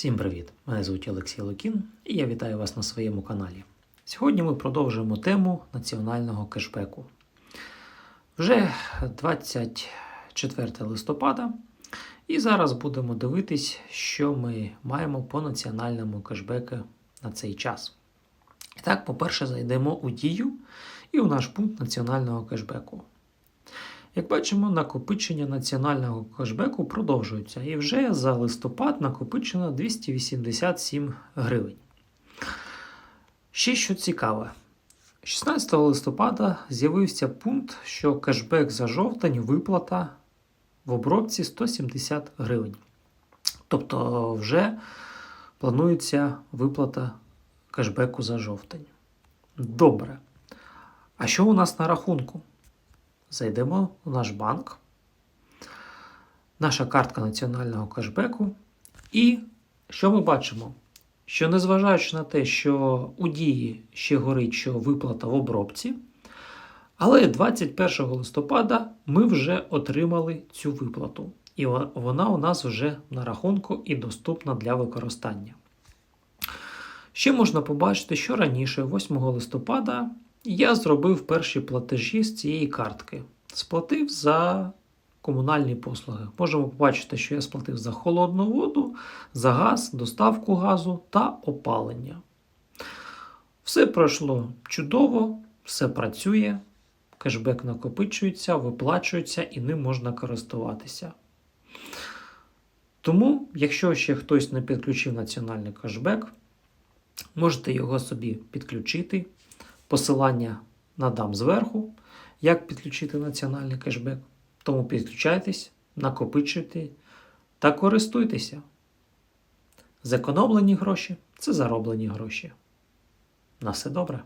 Всім привіт! Мене звуть Олексій Лукін і я вітаю вас на своєму каналі. Сьогодні ми продовжуємо тему національного кешбеку. Вже 24 листопада, і зараз будемо дивитись, що ми маємо по національному кешбеку на цей час. І так, по-перше, зайдемо у дію і у наш пункт національного кешбеку. Як бачимо, накопичення національного кешбеку продовжується, і вже за листопад накопичено 287 гривень. Ще що цікаве, 16 листопада з'явився пункт, що кешбек за жовтень виплата в обробці 170 гривень. Тобто вже планується виплата кешбеку за жовтень. Добре. А що у нас на рахунку? Зайдемо в наш банк, наша картка національного кешбеку. І що ми бачимо? Що незважаючи на те, що у дії ще горить, що виплата в обробці, але 21 листопада ми вже отримали цю виплату. І вона у нас вже на рахунку і доступна для використання. Ще можна побачити, що раніше, 8 листопада, я зробив перші платежі з цієї картки. Сплатив за комунальні послуги. Можемо побачити, що я сплатив за холодну воду, за газ, доставку газу та опалення. Все пройшло чудово, все працює, кешбек накопичується, виплачується і ним можна користуватися. Тому, якщо ще хтось не підключив національний кешбек, можете його собі підключити. Посилання надам зверху, як підключити національний кешбек. Тому підключайтесь, накопичуйте та користуйтеся. Зекономлені гроші це зароблені гроші. На все добре.